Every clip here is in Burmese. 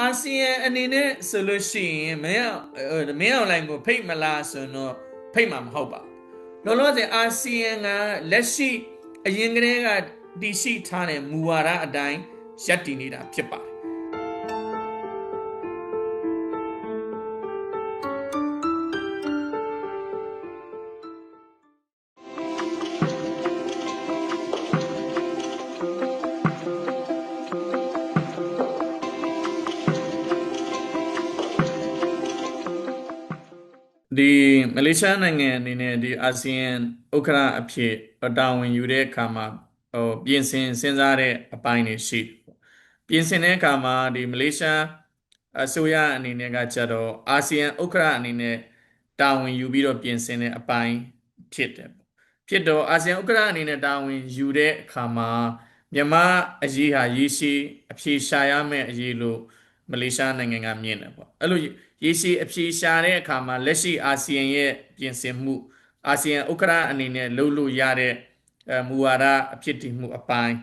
အာဆီယံအနေနဲ့ဆိုလို့ရှိရင်မင်းအောင်မင်းအောင်လိုင်းကိုဖိတ်မလားဆိုတော့ဖိတ်မှာမဟုတ်ပါဘူးလောလောဆယ်အာဆီယံကလက်ရှိအရင်ကတည်းကတည်ရှိထားတဲ့မူဝါဒအတိုင်းရပ်တည်နေတာဖြစ်ပါတယ် လေးရှားနိုင်ငံအနေနဲ့ဒီအာဆီယံဥက္ကရာအဖြစ်တာဝန်ယူတဲ့အခါမှာဟိုပြင်ဆင်စဉ်းစားတဲ့အပိုင်းတွေရှိတယ်ပေါ့ပြင်ဆင်တဲ့အခါမှာဒီမလေးရှားအစိုးရအနေနဲ့ကကြတော့အာဆီယံဥက္ကရာအနေနဲ့တာဝန်ယူပြီးတော့ပြင်ဆင်တဲ့အပိုင်းဖြစ်တယ်ပေါ့ဖြစ်တော့အာဆီယံဥက္ကရာအနေနဲ့တာဝန်ယူတဲ့အခါမှာမြန်မာအရေးဟာရေရှည်အဖြေရှာရမယ့်အရေးလို့ မလေးရှားနိုင်ငံကမြင်တယ်ပေါ့အဲ့လိုရေရှည်အဖြေရှာတဲ့အခါမှာလက်ရှိအာဆီယံရဲ့ပြင်ဆင်မှုအာဆီယံဥက္ကရာအနေနဲ့လုပ်လို့ရတဲ့မူဝါဒအဖြစ်တည်မှုအပိုင်း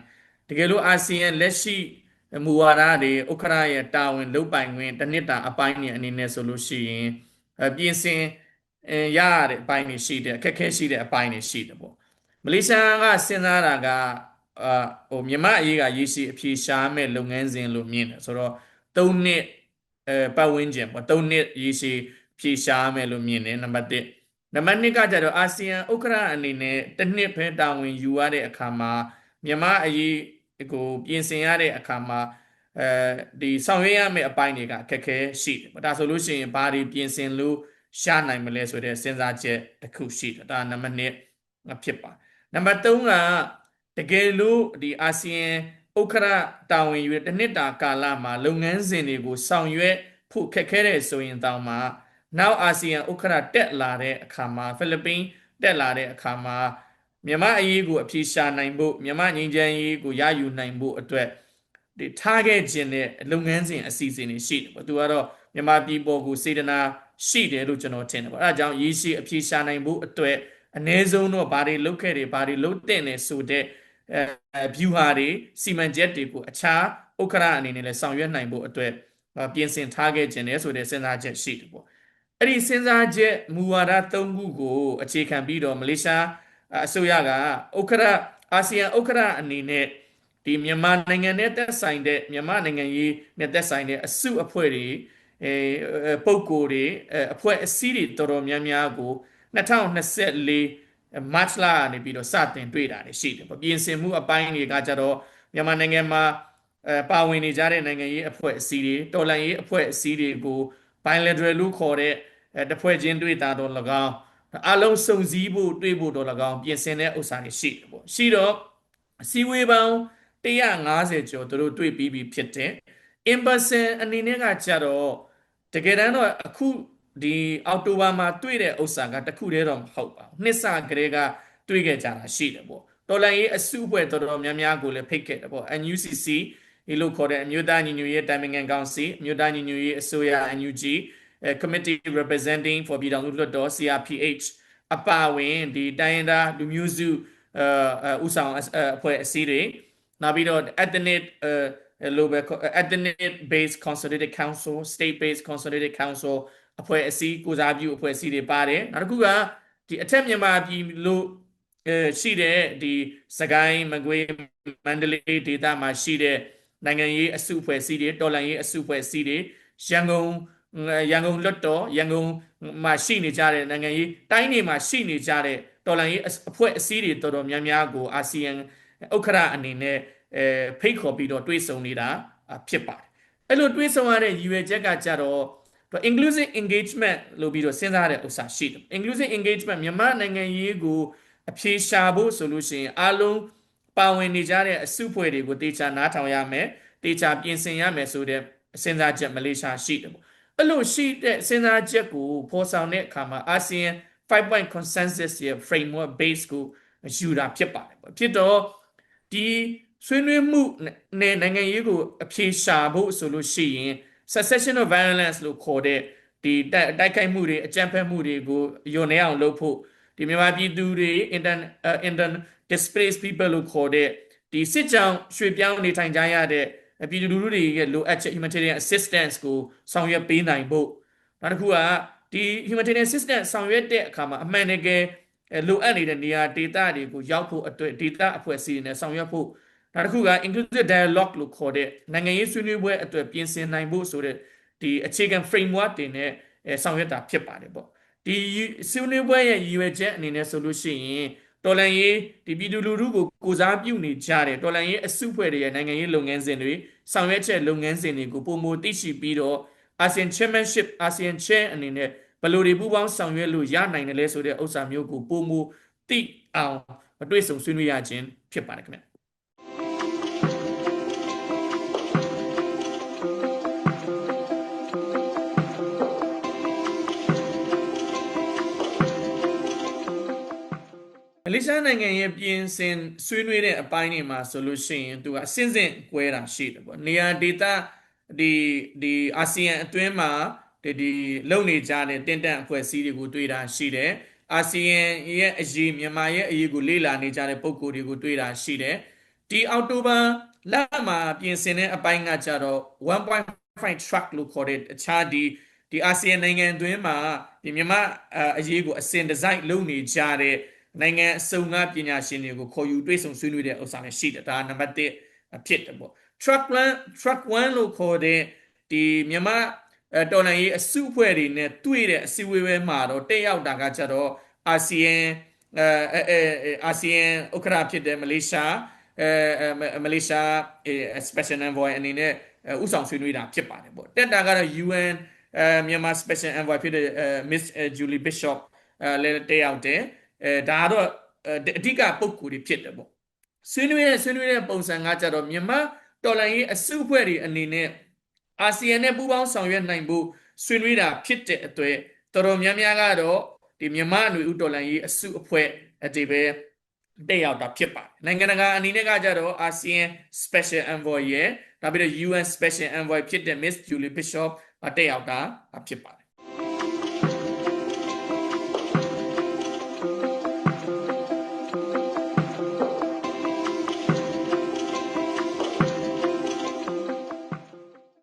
တကယ်လို့အာဆီယံလက်ရှိမူဝါဒတွေဥက္ကရာရဲ့တာဝန်လုပ်ပိုင်ခွင့်တစ်နှစ်တာအပိုင်းတွေအနေနဲ့ဆိုလို့ရှိရင်ပြင်ဆင်ရရတဲ့အပိုင်းတွေရှိတယ်အခက်အခဲရှိတဲ့အပိုင်းတွေရှိတယ်ပေါ့မလေးရှားကစဉ်းစားတာကအာဟိုမြန်မာအရေးကရေရှည်အဖြေရှာမဲ့လုပ်ငန်းစဉ်လို့မြင်တယ်ဆိုတော့ ၃နှစ်အဲပတ်ဝန်းကျင်ပေါ့၃နှစ်ရေရှည်ဖြေရှားမယ်လို့မြင်တယ်နံပါတ်1နံပါတ်2ကကြတော့အာဆီယံဥက္ကရာအနေနဲ့တစ်နှစ်ဖဲတာဝန်ယူရတဲ့အခါမှာမြန်မာအရေးကိုပြင်ဆင်ရတဲ့အခါမှာအဲဒီဆောင်ရွက်ရမယ့်အပိုင်းတွေကအခက်ခဲရှိတယ်ဒါဆိုလို့ရှိရင်ဘာတွေပြင်ဆင်လို့ရှာနိုင်မလဲဆိုတဲ့စဉ်းစားချက်တစ်ခုရှိတယ်ဒါနံပါတ်1ဖြစ်ပါနံပါတ်3ကတကယ်လို့ဒီအာဆီယံ ဥက္ခရတာဝန်ယူတဲ့တစ်နှစ်တာကာလမှာလုပ်ငန်းစဉ်တွေကိုဆောင်ရွက်ဖို့ခက်ခဲတဲ့ဆိုရင်တောင်မှနောက်အာဆီယံဥက္ခရတက်လာတဲ့အခါမှာဖိလစ်ပင်းတက်လာတဲ့အခါမှာမြန်မာအရေးကိုအပြေရှာနိုင်ဖို့မြန်မာငြိမ်းချမ်းရေးကိုရယူနိုင်ဖို့အတွက်ဒီထားခဲ့ခြင်းတဲ့လုပ်ငန်းစဉ်အစီအစဉ်တွေရှိတယ်ပေါ့သူကတော့မြန်မာပြည်ပေါ်ကိုစေတနာရှိတယ်လို့ကျွန်တော်ထင်တယ်ပေါ့အဲဒါကြောင့်ရေးရှိအပြေရှာနိုင်ဖို့အတွက်အ ਨੇ ဆုံးတော့ဘာတွေလုပ်ခဲ့တယ်ဘာတွေလုပ်တဲ့နေဆိုတဲ့ အဲ view ဟာတွေစီမံချက်တွေကိုအခြားဥက္ကရာအနေနဲ့လည်းဆောင်ရွက်နိုင်ဖို့အတွက်ပြင်ဆင်ထားခဲ့ခြင်းနဲ့ဆိုတဲ့စဉ်းစားချက်ရှိတယ်ပေါ့အဲ့ဒီစဉ်းစားချက်မူဝါဒ၃ခုကိုအခြေခံပြီးတော့မလေးရှားအစိုးရကဥက္ကရာအာဆီယံဥက္ကရာအနေနဲ့ဒီမြန်မာနိုင်ငံနဲ့သက်ဆိုင်တဲ့မြန်မာနိုင်ငံရေးနဲ့သက်ဆိုင်တဲ့အစုအဖွဲ့တွေအဲပုံကိုယ်တွေအဖွဲ့အစည်းတွေတော်တော်များများကို2024 March လကနေပြီးတော့စတင်တွေ့တာရှိတယ်ပေါ့ပြင်ဆင်မှုအပိုင်းတွေကကြတော့မြန်မာနိုင်ငံမှာအဲပါဝင်နေကြတဲ့နိုင်ငံရေးအဖွဲ့အစည်းတွေတော်လှန်ရေးအဖွဲ့အစည်းတွေကို bilateral လို့ခေါ်တဲ့တစ်ဖွဲ့ချင်းတွေ့တာတော့၎င်းအလုံးစုံစည်းဖို့တွေ့ဖို့တော့၎င်းပြင်ဆင်တဲ့ဥစ္စာတွေရှိတယ်ပေါ့ရှိတော့အစည်းအဝေးပေါင်း150ကျော်သူတို့တွေ့ပြီးပြီဖြစ်တယ် in person အနေနဲ့ကကြတော့တကယ်တမ်းတော့အခု ဒီအောက်တိုဘာမှာတွေ့တဲ့ဥစ္စာကတခုတည်းတော့မဟုတ်ပါဘူးနှစ်စကလေးကတွေ့ခဲ့ကြတာရှိတယ်ပေါ့တော်လိုင်းရေးအစုအဖွဲ့တော်တော်များများကိုလည်းဖိတ်ခဲ့တယ်ပေါ့ NUCC ဒီလိုခေါ်တဲ့အမျိုးသားညီညွတ်ရေးတိုင်ပင်ခံကောင်စီအမျိုးသားညီညွတ်ရေးအစိုးရ NUG Committee Representing for ပြည်ထောင်စုလွှတ်တော် CRPH အပါဝင်ဒီတိုင်းရင်းသားလူမျိုးစုအဲဥဆောင်အဖွဲ့အစည်းတွေနောက်ပြီးတော့ ethnic အဲလိုပဲ ethnic based consolidated council state based consolidated council အဖွဲ့အစည်းကိုစားပြုအဖွဲ့အစည်းတွေပါတယ်နောက်တစ်ခုကဒီအထက်မြန်မာပြည်လို့အဲရှိတဲ့ဒီစကိုင်းမကွေးမန္တလေးဒေသမှာရှိတဲ့နိုင်ငံရေးအစုအဖွဲ့အစည်းတွေတော်လှန်ရေးအစုအဖွဲ့အစည်းတွေရန်ကုန်ရန်ကုန်လွတ်တော်ရန်ကုန်မှာရှိနေကြတဲ့နိုင်ငံရေးတိုင်းတွေမှာရှိနေကြတဲ့တော်လှန်ရေးအဖွဲ့အစည်းတွေတော်တော်များများကိုအာဆီယံဥက္ကရာအနေနဲ့အဲဖိတ်ခေါ်ပြီးတော့တွဲဆုံနေတာဖြစ်ပါတယ်အဲ့လိုတွဲဆုံရတဲ့ရည်ရွယ်ချက်ကကြတော့ တော့ inclusive engagement လို့ပြီးတော့စဉ်းစားတဲ့ဥစ္စာရှိတယ် inclusive engagement မြန်မာနိုင်ငံရေးကိုအဖြေရှာဖို့ဆိုလို့ရှိရင်အားလုံးပါဝင်နေကြတဲ့အစုဖွဲ့တွေကိုတေချာနားထောင်ရမယ်တေချာပြင်ဆင်ရမယ်ဆိုတဲ့စဉ်းစားချက်မလေးရှားရှိတယ်ပေါ့အဲ့လိုရှိတဲ့စဉ်းစားချက်ကိုဖော်ဆောင်တဲ့အခါမှာ ASEAN 5 point consensus ရဲ့ framework base ကိုယူတာဖြစ်ပါတယ်ပေါ့ဖြစ်တော့ဒီဆွေးနွေးမှုနဲ့နိုင်ငံရေးကိုအဖြေရှာဖို့ဆိုလို့ရှိရင် succession of violence လို့ခေါ်တဲ့ဒီတိုက်ခိုက်မှုတွေအကြမ်းဖက်မှုတွေကိုယွန်နေအောင်လုပ်ဖို့ဒီမြန်မာပြည်သူတွေ intern intern displaced people လို့ခေါ်တဲ့ဒီစစ်ကြောင်ရွှေ့ပြောင်းနေထိုင်ကြရတဲ့ပြည်သူလူထုတွေရဲ့လိုအပ်ချက် humanitarian assistance ကိုဆောင်ရွက်ပေးနိုင်ဖို့နောက်တစ်ခုကဒီ humanitarian assistance ဆောင်ရွက်တဲ့အခါမှာအမှန်တကယ်အဲလိုအပ်နေတဲ့နေရာဒေသတွေကိုရောက်ဖို့အတွက်ဒေသအဖွဲ့အစည်းတွေနဲ့ဆောင်ရွက်ဖို့ နောက်တစ်ခုက inclusive dialogue လို့ခေါ်တဲ့နိုင်ငံရေးဆွေးနွေးပွဲအတွက်ပြင်ဆင်နိုင်ဖို့ဆိုတဲ့ဒီအခြေခံ framework တွေနဲ့အဲဆောင်ရွက်တာဖြစ်ပါတယ်ပေါ့ဒီဆွေးနွေးပွဲရဲ့ရည်ရွယ်ချက်အနေနဲ့ဆိုလို့ရှိရင်တော်လန်ရေးဒီပြည်သူလူထုကိုကိုစားပြုနေကြတဲ့တော်လန်ရေးအစုအဖွဲ့တွေရဲ့နိုင်ငံရေးလုပ်ငန်းစဉ်တွေဆောင်ရွက်ချက်လုပ်ငန်းစဉ်တွေကိုပုံမသိရှိပြီးတော့ ASEAN Chairmanship ASEAN Chair အနေနဲ့ဘယ်လိုတွေပူးပေါင်းဆောင်ရွက်လို့ရနိုင်တယ်လဲဆိုတဲ့ဥစ္စာမျိုးကိုပုံမသိအောင်မတွေ့ဆုံဆွေးနွေးရခြင်းဖြစ်ပါတယ်ခင်ဗျ မလေးရှားနိုင်ငံရဲ့ပြင်ဆင်ဆွေးနွေးတဲ့အပိုင်းတွေမှာဆိုလို့ရှိရင်သူကအစင်းစင်းကွဲတာရှိတယ်ပေါ့နေရာဒေသဒီဒီအာဆီယံအတွင်းမှာဒီဒီလုံနေကြတဲ့တင့်တန့်အဖွဲ့အစည်းတွေကိုတွေ့တာရှိတယ်အာဆီယံရဲ့အရေးမြန်မာရဲ့အရေးကိုလေ့လာနေကြတဲ့ပုံကိုယ်တွေကိုတွေ့တာရှိတယ်ဒီအောက်တိုဘာလမှာပြင်ဆင်တဲ့အပိုင်းကကြတော့1.5 track လို့ခေါ်တဲ့အခြားဒီဒီအာဆီယံနိုင်ငံအတွင်းမှာဒီမြန်မာအရေးကိုအစဉ်တစိုက်လုပ်နေကြတဲ့ နိုင်ငံအစုံကပညာရှင်တွေကိုခေါ်ယူတွေ့ဆုံဆွေးနွေးတဲ့ဥစ္စာလည်းရှိတယ်ဒါနံပါတ်1ဖြစ်တယ်ပေါ့ truck 1 truck 1လို့ခေါ်တဲ့ဒီမြန်မာတော်လိုင်းရေးအစုအဖွဲ့တွေနဲ့တွေ့တဲ့အစည်းအဝေးပဲမှာတော့တက်ရောက်တာကကြတော့အာဆီယံအဲအဲအာဆီယံဥက္ကဋ္ဌဖြစ်တဲ့မလေးရှားအဲမလေးရှား special envoy အနေနဲ့ဥဆောင်ဆွေးနွေးတာဖြစ်ပါတယ်ပေါ့တက်တာကတော့ UN အဲမြန်မာ special envoy ဖြစ်တဲ့ Miss Julie Bishop အဲလည်းတက်ရောက်တယ် အဲဒါကတော့အဓိကပုံကူတွေဖြစ်တယ်ပေါ့ဆွေးနွေးတဲ့ဆွေးနွေးတဲ့ပုံစံကကြတော့မြန်မာတော်လိုင်းရေးအစုအဖွဲ့တွေအနေနဲ့အာဆီယံနဲ့ပူးပေါင်းဆောင်ရွက်နိုင်ဖို့ဆွေးနွေးတာဖြစ်တဲ့အတွက်တော်တော်များများကတော့ဒီမြန်မာအနွေဦးတော်လိုင်းရေးအစုအဖွဲ့အတေပဲတက်ရောက်တာဖြစ်ပါတယ်နိုင်ငံတကာအနေနဲ့ကကြတော့အာဆီယံ special envoy ရဲ့နောက်ပြီးတော့ UN special envoy ဖြစ်တဲ့ Miss Julie Bishop တက်ရောက်တာဖြစ်ပါတယ်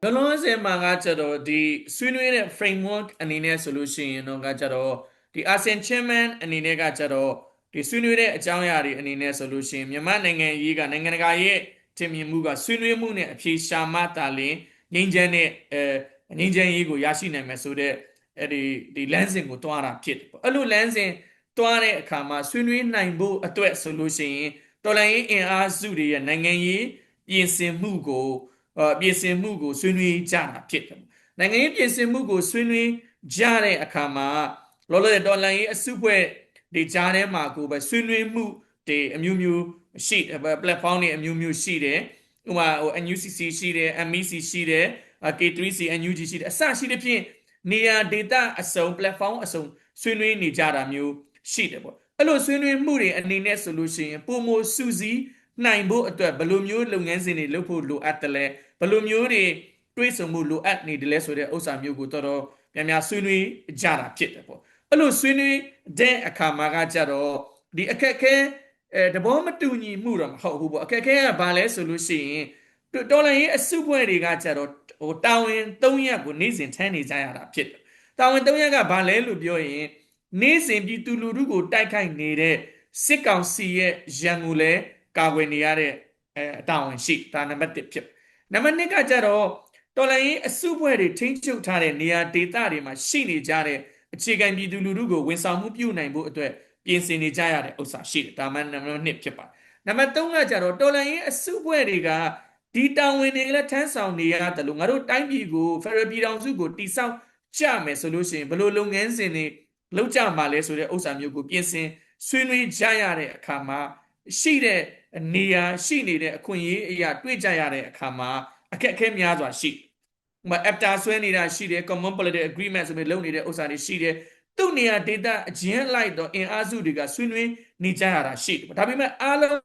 လောလောဆယ်မှာကကြတော့ဒီဆွေးနွေးတဲ့ framework အနေနဲ့ဆိုလို့ရှိရင်တော့ကကြတော့ဒီ ASEAN Chairman အနေနဲ့ကကြတော့ဒီဆွေးနွေးတဲ့အကြောင်းအရာတွေအနေနဲ့ဆိုလို့ရှိရင်မြန်မာနိုင်ငံရေးကနိုင်ငံတကာရဲ့ထင်မြင်မှုကဆွေးနွေးမှုနဲ့အဖြေရှာမှတာလင်ငြိမ်းချမ်းတဲ့အဲငြိမ်းချမ်းရေးကိုရရှိနိုင်မယ်ဆိုတဲ့အဲဒီဒီလမ်းစဉ်ကိုတွားတာဖြစ်တယ်ပေါ့အဲ့လိုလမ်းစဉ်တွားတဲ့အခါမှာဆွေးနွေးနိုင်ဖို့အတွက်ဆိုလို့ရှိရင်တော်လိုင်းရေးအင်အားစုတွေရဲ့နိုင်ငံရေးပြင်ဆင်မှုကို ပြင်ဆင်မှုကိုဆွေးနွေးကြတာဖြစ်တယ်နိုင်ငံရေးပြင်ဆင်မှုကိုဆွေးနွေးကြတဲ့အခါမှာလောလောဆယ်တော်လှန်ရေးအစုဖွဲ့ဒီကြားထဲမှာကိုပဲဆွေးနွေးမှုတွေအမျိုးမျိုးရှိတယ် platform တွေအမျိုးမျိုးရှိတယ်ဥပမာဟို NUCC ရှိတယ် MEC ရှိတယ် K3C NUG ရှိတယ်အစရှိတဲ့ဖြင့်နေရာ data အစုံ platform အစုံဆွေးနွေးနေကြတာမျိုးရှိတယ်ပေါ့အဲ့လိုဆွေးနွေးမှုတွေအနေနဲ့ဆိုလို့ရှိရင်ပုံမစူးစီးနိုင်ဖို့အတွက်ဘယ်လိုမျိုးလုပ်ငန်းစဉ်တွေလုပ်ဖို့လိုအပ်တယ်လဲ ဘယ်လိုမျိုးတွေတွေးဆုံမှုလိုအပ်နေတယ်လဲဆိုတဲ့ဥစ္စာမျိုးကိုတော်တော်များများဆွေးနွေးကြတာဖြစ်တယ်ပေါ့အဲ့လိုဆွေးနွေးတဲ့အခါမှာကကြတော့ဒီအခက်ခဲအဲတဘောမတူညီမှုတော့မဟုတ်ဘူးပေါ့အခက်ခဲကဘာလဲဆိုလို့ရှိရင်တော်လန်ရေးအစုဖွဲ့တွေကကြတော့ဟိုတာဝန်၃ရက်ကိုနေ့စဉ်ထမ်းနေကြရတာဖြစ်တယ်တာဝန်၃ရက်ကဘာလဲလို့ပြောရင်နေ့စဉ်ပြည်သူလူထုကိုတိုက်ခိုက်နေတဲ့စစ်ကောင်စီရဲ့ရန်ကိုလည်းကာကွယ်နေရတဲ့အဲတာဝန်ရှိဒါနံပါတ်1ဖြစ် နံပါတ်2ကကြတော့တော်လိုင်းရေးအစုဖွဲ့တွေထိန်းချုပ်ထားတဲ့နေရာဒေသတွေမှာရှိနေကြတဲ့အခြေခံပြည်သူလူထုကိုဝန်ဆောင်မှုပြုနိုင်ဖို့အတွက်ပြင်ဆင်နေကြရတဲ့ဥစ္စာရှိတယ်ဒါမှနံပါတ်2ဖြစ်ပါနံပါတ်3ကကြတော့တော်လိုင်းရေးအစုဖွဲ့တွေကဒီတာဝန်တွေလည်းထမ်းဆောင်နေရတယ်လို့ငါတို့တိုင်းပြည်ကိုဖရယ်ပြည်တော်စုကိုတိစောက်ကြမယ်ဆိုလို့ရှိရင်ဘယ်လိုလုပ်ငန်းစဉ်တွေလုပ်ကြမှာလဲဆိုတဲ့ဥစ္စာမျိုးကိုပြင်ဆင်ဆွေးနွေးကြရတဲ့အခါမှာရှိတဲ့ နေရာရှိနေတဲ့အခွင့်အရေးအရာတွေ့ကြရတဲ့အခါမှာအခက်အခဲများစွာရှိဥပမာ AFTA ဆွဲနေတာရှိတယ် Common Political Agreement ဆိုပြီးလုပ်နေတဲ့ဥစ္စာတွေရှိတယ်သူ့နေရာ data အကျဉ်းလိုက်တော့အင်အားစုတွေကဆွေးနွေးနေကြရတာရှိတယ်ဒါပေမဲ့အားလုံး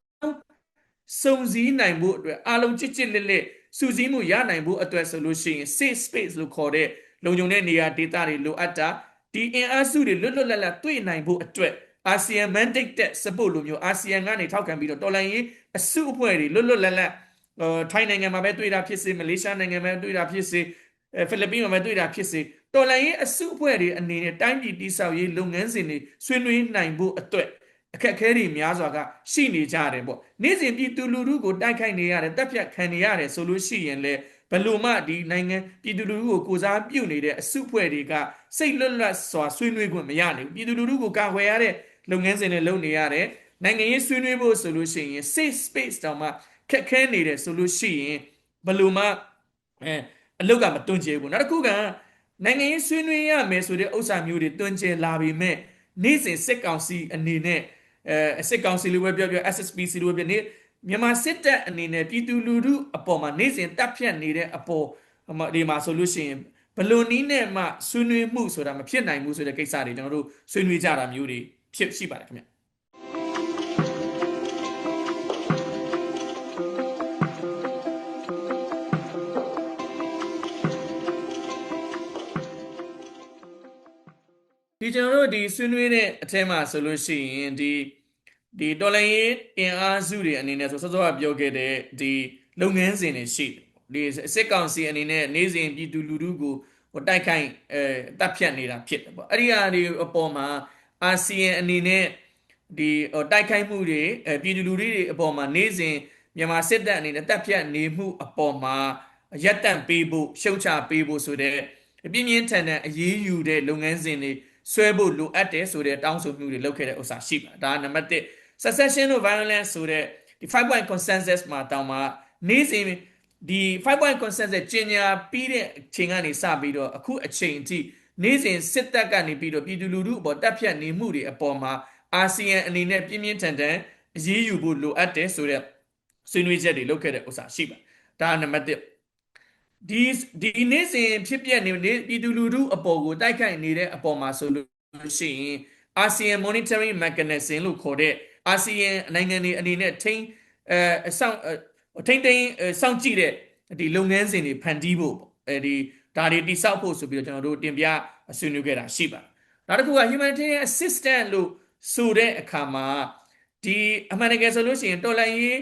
စုံစည်းနိုင်ဖို့အတွက်အားလုံးကြစ်ကြစ်လက်လက်စုစည်းမှုရနိုင်ဖို့အတွက်ဆိုလို့ရှိရင် safe space လို့ခေါ်တဲ့လုံခြုံတဲ့နေရာ data တွေလိုအပ်တာဒီအင်အားစုတွေလွတ်လွတ်လပ်လပ်တွေ့နိုင်ဖို့အတွက် အာဆီယံ mandate တဲ့ support လိုမျိုးအာဆီယံကနေထောက်ခံပြီးတော့တော်လိုင်းရေးအစုအဖွဲ့တွေလွတ်လွတ်လပ်လပ်ဟဟိုထိုင်းနိုင်ငံမှာပဲတွေ့တာဖြစ်စေမလေးရှားနိုင်ငံမှာပဲတွေ့တာဖြစ်စေအဲဖိလစ်ပင်းမှာပဲတွေ့တာဖြစ်စေတော်လိုင်းရေးအစုအဖွဲ့တွေအနေနဲ့တိုင်းပြည်တိဆောက်ရေးလုပ်ငန်းစဉ်တွေဆွေးနွေးနိုင်ဖို့အတွက်အခက်အခဲတွေများစွာကရှိနေကြတယ်ပေါ့နေ့စဉ်ပြည်သူလူထုကိုတိုက်ခိုက်နေရတယ်တပ်ဖြတ်ခံနေရတယ်ဆိုလို့ရှိရင်လေဘယ်လို့မှဒီနိုင်ငံပြည်သူလူထုကိုကိုစားပြုနေတဲ့အစုအဖွဲ့တွေကစိတ်လွတ်လပ်စွာဆွေးနွေးခွင့်မရနိုင်ဘူးပြည်သူလူထုကိုကာကွယ်ရတဲ့ လုပ်ငန်းစဉ်တွေလုပ်နေရတယ်နိုင်ငံရေးဆွေးနွေးဖို့ဆိုလို့ရှိရင် safe space တောင်မှခက်ခဲနေတယ်ဆိုလို့ရှိရင်ဘယ်လို့မှအဲအလုတ်ကမတွန့်ကျဲဘူးနောက်တစ်ခုကနိုင်ငံရေးဆွေးနွေးရမယ်ဆိုတဲ့ဥစ္စာမျိုးတွေတွန့်ကျဲလာပြီမဲ့နေ့စဉ်စစ်ကောင်စီအနေနဲ့အဲစစ်ကောင်စီလိုပဲပြောပြော SSPC လိုပဲပြောနေမြန်မာစစ်တပ်အနေနဲ့ပြည်သူလူထုအပေါ်မှာနေ့စဉ်တပ်ဖြတ်နေတဲ့အပေါ်ဒီမှာဆိုလို့ရှိရင်ဘလွန်နီးနဲ့မှဆွေးနွေးမှုဆိုတာမဖြစ်နိုင်ဘူးဆိုတဲ့ကိစ္စတွေကျွန်တော်တို့ဆွေးနွေးကြတာမျိုးတွေ ဖြစ်ရှိပါတယ်ခင်ဗျဒီကျွန်တော်တို့ဒီဆွေးနွေးတဲ့အထက်မှာဆိုလို့ရှိရင်ဒီဒီတော်လိုင်းရေးအင်အားစုတွေအနေနဲ့ဆိုစောစောကပြောခဲ့တဲ့ဒီလုပ်ငန်းစဉ်တွေရှိဒီစစ်ကောင်စီအနေနဲ့နေစဉ်ပြည်သူလူထုကိုဟိုတိုက်ခိုက်အဲတပ်ဖြတ်နေတာဖြစ်တယ်ပေါ့အဲ့ဒီအရာတွေအပေါ်မှာ အာဆီယံအနေနဲ့ဒီဟိုတိုက်ခိုက်မှုတွေအဲပြည်သူလူထုတွေအပေါ်မှာနေစဉ်မြန်မာစစ်တပ်အနေနဲ့တပ်ဖြတ်နေမှုအပေါ်မှာရက်တန့်ပေးဖို့ရှုံချပေးဖို့ဆိုတဲ့အပြင်းပြင်းထန်ထန်အရေးယူတဲ့လုပ်ငန်းစဉ်တွေဆွဲဖို့လိုအပ်တယ်ဆိုတဲ့တောင်းဆိုမှုတွေလုပ်ခဲ့တဲ့ဥစ္စာရှိပါဒါနံပါတ်1 succession of violence ဆိုတဲ့ဒီ5 point consensus မှာတောင်းမှာနေ့စဉ်ဒီ5 point consensus ကျင်ညာပြီးတဲ့အချိန်ကနေစပြီးတော့အခုအချိန်အထိ နေ့စဉ်စစ်တပ်ကနေပြီးတော့ပြည်သူလူထုအပေါ်တပ်ဖြတ်နေမှုတွေအပေါ်မှာအာဆီယံအနေနဲ့ပြင်းပြင်းထန်ထန်အရေးယူဖို့လိုအပ်တယ်ဆိုတဲ့ဆွေးနွေးချက်တွေလုပ်ခဲ့တဲ့ဥစ္စာရှိပါဒါနံပါတ်1ဒီဒီနေ့စဉ်ဖြစ်ပျက်နေပြည်သူလူထုအပေါ်ကိုတိုက်ခိုက်နေတဲ့အပေါ်မှာဆိုလို့ရှိရင် ASEAN Monitoring Mechanism လို့ခေါ်တဲ့အာဆီယံနိုင်ငံတွေအနေနဲ့ထိန်းအဲစောင့်ထိန်းသိမ်းစောင့်ကြည့်တဲ့ဒီလုပ်ငန်းစဉ်တွေဖန်တီးဖို့အဲဒီ ဒါတွေတိစောက်ဖို့ဆိုပြီးတော့ကျွန်တော်တို့တင်ပြဆွေးနွေးခဲ့တာရှိပါတယ်နောက်တစ်ခုက humanitarian assistant လို့ဆိုတဲ့အခါမှာဒီအမှန်တကယ်ဆိုလို့ရှိရင်တော်လိုင်းရေး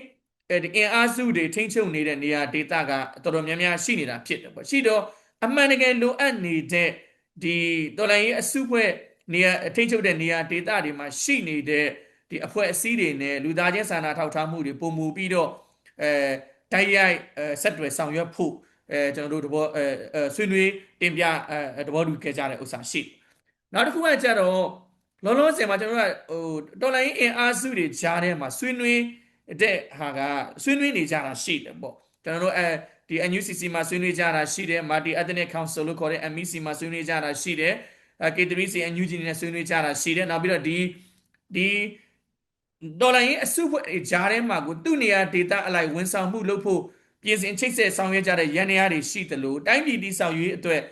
အဲဒီအင်အားစုတွေထိန်းချုပ်နေတဲ့နေရာဒေသကတော်တော်များများရှိနေတာဖြစ်တယ်ပေါ့ရှိတော့အမှန်တကယ်လိုအပ်နေတဲ့ဒီတော်လိုင်းရေးအစုဖွဲ့နေရာထိန်းချုပ်တဲ့နေရာဒေသတွေမှာရှိနေတဲ့ဒီအဖွဲ့အစည်းတွေနဲ့လူသားချင်းစာနာထောက်ထားမှုတွေပုံမူပြီးတော့အဲတိုက်ရိုက်ဆက်တွယ်ဆောင်ရွက်ဖို့ အဲကျွန်တော်တို့တဘောအဲဆွေးနွေးတင်ပြအဲတဘောတူခဲ့ကြတဲ့ဥစ္စာရှိနောက်တစ်ခုကကြတော့လောလောဆယ်မှာကျွန်တော်တို့ကဟိုတော်လိုင်းအင်အားစုတွေကြားထဲမှာဆွေးနွေးတဲ့ဟာကဆွေးနွေးနေကြတာရှိတယ်ပေါ့ကျွန်တော်တို့အဲဒီ NUCC မှာဆွေးနွေးကြတာရှိတယ် Multi Ethnic Council လို့ခေါ်တဲ့ MEC မှာဆွေးနွေးကြတာရှိတယ် K3C NUG နဲ့ဆွေးနွေးကြတာရှိတယ်နောက်ပြီးတော့ဒီဒီဒေါ်လာရင်းအစုဖွဲ့ဂျားထဲမှာကိုသူ့နေရာဒေတာအလိုက်ဝန်ဆောင်မှုလုပ်ဖို့ ပြင်ဆင်ချိတ်ဆက်ဆောင်ရွက်ကြတဲ့ရန်နေရာတွေရှိသလိုတိုင်းပြည်တည်ဆောက်ရေးအတွက်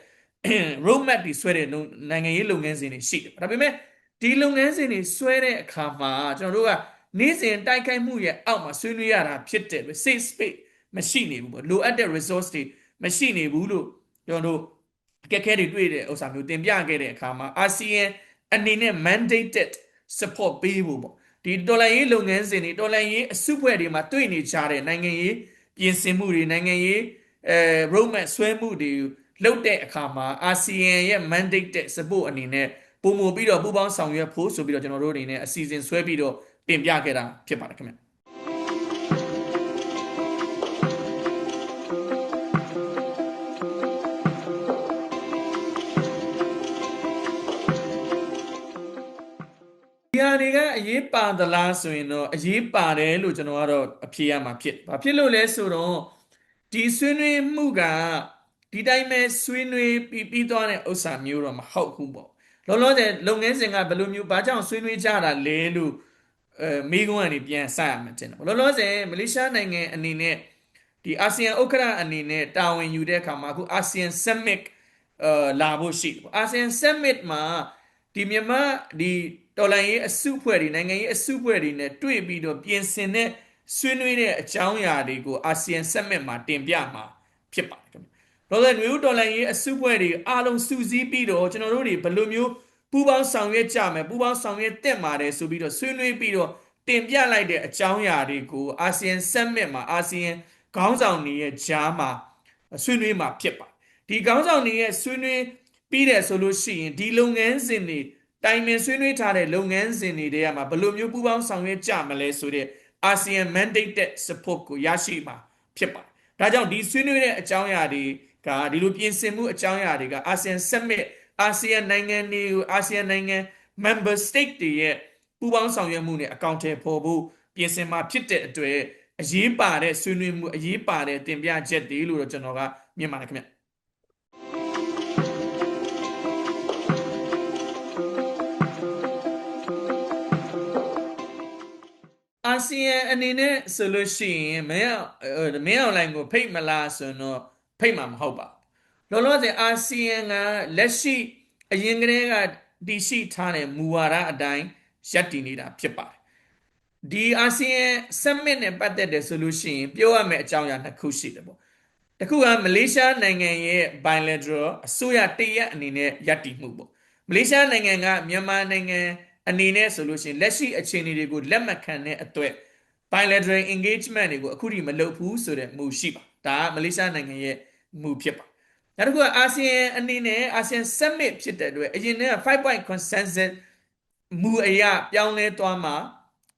road map တွေဆွဲတဲ့နိုင်ငံရေးလုပ်ငန်းစဉ်တွေရှိတယ်ဒါပေမဲ့ဒီလုပ်ငန်းစဉ်တွေဆွဲတဲ့အခါမှာကျွန်တော်တို့ကနေ့စဉ်တိုက်ခိုက်မှုရဲ့အောက်မှာဆွေးနွေးရတာဖြစ်တယ် safe space မရှိနေဘူးပေါ့လိုအပ်တဲ့ resource တွေမရှိနေဘူးလို့ကျွန်တော်တို့အခက်အခဲတွေတွေ့တဲ့ဥစ္စာမျိုးတင်ပြခဲ့တဲ့အခါမှာ ASEAN အနေနဲ့ mandated support ပေးဖို့ပေါ့ဒီတော်လှန်ရေးလုပ်ငန်းစဉ်တွေတော်လှန်ရေးအစုဖွဲ့တွေမှာတွေ့နေကြတဲ့နိုင်ငံရေး ပြင်ဆင်မှုတွေနိုင်ငံရေးအဲ roadmap ဆွဲမှုတွေလုပ်တဲ့အခါမှာအာဆီယံရဲ့ mandate တဲ့ support အနေနဲ့ပုံမပြီးတော့ပူးပေါင်းဆောင်ရွက်ဖို့ဆိုပြီးတော့ကျွန်တော်တို့အနေနဲ့အစီအစဉ်ဆွဲပြီးတော့တင်ပြခဲ့တာဖြစ်ပါတယ်ခင်ဗျ တွေကအရေးပါသလားဆိုရင်တော့အရေးပါတယ်လို့ကျွန်တော်ကတော့အဖြေရမှာဖြစ်။ဘာဖြစ်လို့လဲဆိုတော့ဒီဆွေးနွေးမှုကဒီတိုင်းပဲဆွေးနွေးပြီးပြီးသွားတဲ့ဥစ္စာမျိုးတော့မဟုတ်ဘူးပေါ့။လောလောဆယ်လုပ်ငန်းစဉ်ကဘယ်လိုမျိုးဘာကြောင့်ဆွေးနွေးကြတာလဲလို့အဲမိကုန်းကနေပြန်ဆက်ရမှာတင်တယ်။လောလောဆယ်မလေးရှားနိုင်ငံအနေနဲ့ဒီအာဆီယံဥက္ကဋ္ဌအနေနဲ့တာဝန်ယူတဲ့အခါမှာအခုအာဆီယံ summit အာလာဖို့ရှိတယ်။အာဆီယံ summit မှာဒီမြန်မာဒီ တော်လိုင်းရေးအစုဖွဲ့တွေနိုင်ငံရေးအစုဖွဲ့တွေနဲ့တွေ့ပြီးတော့ပြင်ဆင်တဲ့ဆွေးနွေးတဲ့အကြောင်းအရာတွေကိုအာဆီယံဆက်မစ်မှာတင်ပြမှာဖြစ်ပါတယ်ခင်ဗျ။တော့လည်းမျိုးတော်လိုင်းရေးအစုဖွဲ့တွေအားလုံးစုစည်းပြီးတော့ကျွန်တော်တို့တွေဘယ်လိုမျိုးပူးပေါင်းဆောင်ရွက်ကြမယ်ပူးပေါင်းဆောင်ရွက်တက်ပါတယ်ဆိုပြီးတော့ဆွေးနွေးပြီးတော့တင်ပြလိုက်တဲ့အကြောင်းအရာတွေကိုအာဆီယံဆက်မစ်မှာအာဆီယံခေါင်းဆောင်တွေရဲ့ကြားမှာဆွေးနွေးမှာဖြစ်ပါဒီခေါင်းဆောင်တွေရဲ့ဆွေးနွေးပြီးတယ်ဆိုလို့ရှိရင်ဒီလုပ်ငန်းစဉ်တွေ တိုင်ပင်ဆွေးနွေးထားတဲ့လုပ်ငန်းစဉ်တွေတည်းမှာဘယ်လိုမျိုးပူးပေါင်းဆောင်ရွက်ကြမလဲဆိုတဲ့ ASEAN mandated support ကိုရရှိမှာဖြစ်ပါတယ်ဒါကြောင့်ဒီဆွေးနွေးတဲ့အကြောင်းအရာတွေကဒီလိုပြင်ဆင်မှုအကြောင်းအရာတွေက ASEAN summit ASEAN နိုင်ငံတွေကို ASEAN နိုင်ငံ member state တွေရဲ့ပူးပေါင်းဆောင်ရွက်မှုနဲ့အကောင့်ထဲပေါ်ဖို့ပြင်ဆင်မှာဖြစ်တဲ့အတွက်အရေးပါတဲ့ဆွေးနွေးမှုအရေးပါတဲ့တင်ပြချက်တွေလို့တော့ကျွန်တော်ကမြင်ပါတယ်ခင်ဗျ ဆီယံအနေနဲ့ဆိုလို့ရှိရင်မင်းမင်းအွန်လိုင်းကိုဖိတ်မလားဆိုတော့ဖိတ်မှာမဟုတ်ပါလောလောဆယ်အာဆီယံကလက်ရှိအရင်ကတည်းကတည်ရှိထားတဲ့မူဝါဒအတိုင်းရပ်တည်နေတာဖြစ်ပါတယ်ဒီအာဆီယံ summit နဲ့ပတ်သက်တယ်ဆိုလို့ရှိရင်ပြောရမယ့်အကြောင်းအရာနှစ်ခုရှိတယ်ပေါ့တခုကမလေးရှားနိုင်ငံရဲ့ bilateral အစိုးရတရက်အနေနဲ့ရပ်တည်မှုပေါ့မလေးရှားနိုင်ငံကမြန်မာနိုင်ငံ အနေနဲ့ဆိုလို့ရှိရင်လက်ရှိအခြေအနေတွေကိုလက်မခံတဲ့အတွက် bilateral engagement တွေကိုအခုထိမလုပ်ဘူးဆိုတဲ့မူရှိပါဒါကမလေးရှားနိုင်ငံရဲ့မူဖြစ်ပါနောက်တစ်ခုကအာဆီယံအနေနဲ့အာဆီယံ summit ဖြစ်တဲ့အတွက်အရင်က5 point consensus မူအရာပြောင်းလဲသွားမှာ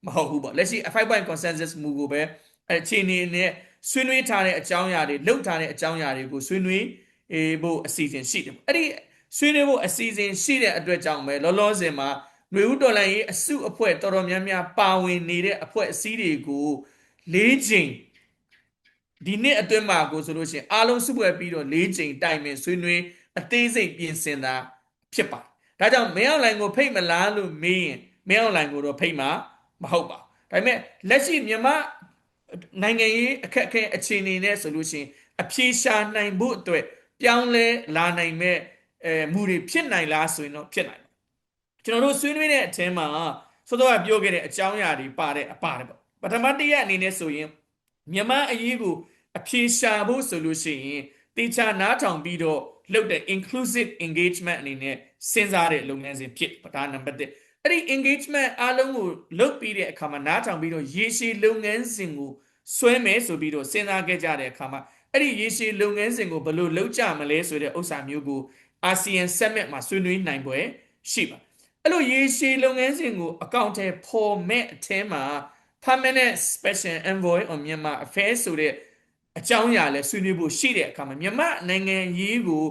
မဟုတ်ဘူးပေါ့လက်ရှိ5 point consensus မူကိုပဲအခြေအနေနဲ့ဆွေးနွေးထားတဲ့အကြောင်းအရာတွေလှုပ်ထားတဲ့အကြောင်းအရာတွေကိုဆွေးနွေးအေးဖို့အစီအစဉ်ရှိတယ်ပေါ့အဲ့ဒီဆွေးနွေးဖို့အစီအစဉ်ရှိတဲ့အတွက်ကြောင့်ပဲလောလောဆယ်မှာ ຫນွေဦးတော်လိုင်းရေးအစုအဖွဲ့တော်တော်များများပါဝင်နေတဲ့အဖွဲ့အစည်းတွေကို၄ချိန်ဒီနှစ်အတွင်းမှာကိုဆိုလို့ရှိရင်အားလုံးစုဖွဲ့ပြီးတော့၄ချိန်တိုင်ပင်ဆွေးနွေးအသေးစိတ်ပြင်ဆင်တာဖြစ်ပါတယ်ဒါကြောင့်မင်းအောင်လိုင်းကိုဖိတ်မလားလို့မေးရင်မင်းအောင်လိုင်းကိုတော့ဖိတ်မှာမဟုတ်ပါဘူးဒါပေမဲ့လက်ရှိမြန်မာနိုင်ငံရေးအခက်အခဲအခြေအနေနဲ့ဆိုလို့ရှိရင်အပြေရှာနိုင်ဖို့အတွက်ပြောင်းလဲလာနိုင်မဲ့အဲမူတွေဖြစ်နိုင်လားဆိုရင်တော့ဖြစ်နိုင် ကျွန်တော်တို့ဆွေးနွေးတဲ့အထင်းမှာစောစောကပြောခဲ့တဲ့အကြောင်းအရာတွေပါတဲ့အပါတယ်ပေါ့ပထမတစ်ရက်အနေနဲ့ဆိုရင်မြန်မာအရေးကိုအပြေရှာဖို့ဆိုလို့ရှိရင်တေချာနားထောင်ပြီးတော့လုပ်တဲ့ inclusive engagement အနေနဲ့စဉ်းစားတဲ့လုပ်ငန်းစဉ်ဖြစ်ဒါနံပါတ်1အဲ့ဒီ engagement အားလုံးကိုလုပ်ပြီးတဲ့အခါမှာနားထောင်ပြီးတော့ရေရှည်လုပ်ငန်းစဉ်ကိုဆွဲမယ်ဆိုပြီးတော့စဉ်းစားခဲ့ကြတဲ့အခါမှာအဲ့ဒီရေရှည်လုပ်ငန်းစဉ်ကိုဘယ်လိုလုပ်ကြမလဲဆိုတဲ့ဥစ္စာမျိုးကို ASEAN Summit မှာဆွေးနွေးနိုင်ပွဲရှိပါ အဲ့လိုရေရှည်လုပ်ငန်းစဉ်ကိုအကောင့်ထဲပေါ်မဲ့အထဲမှာ permanent special envoy on Myanmar affairs ဆိုတဲ့အကြောင်းအရာလဲဆွေးနွေးဖို့ရှိတဲ့အခါမှာမြန်မာနိုင်ငံရေးကို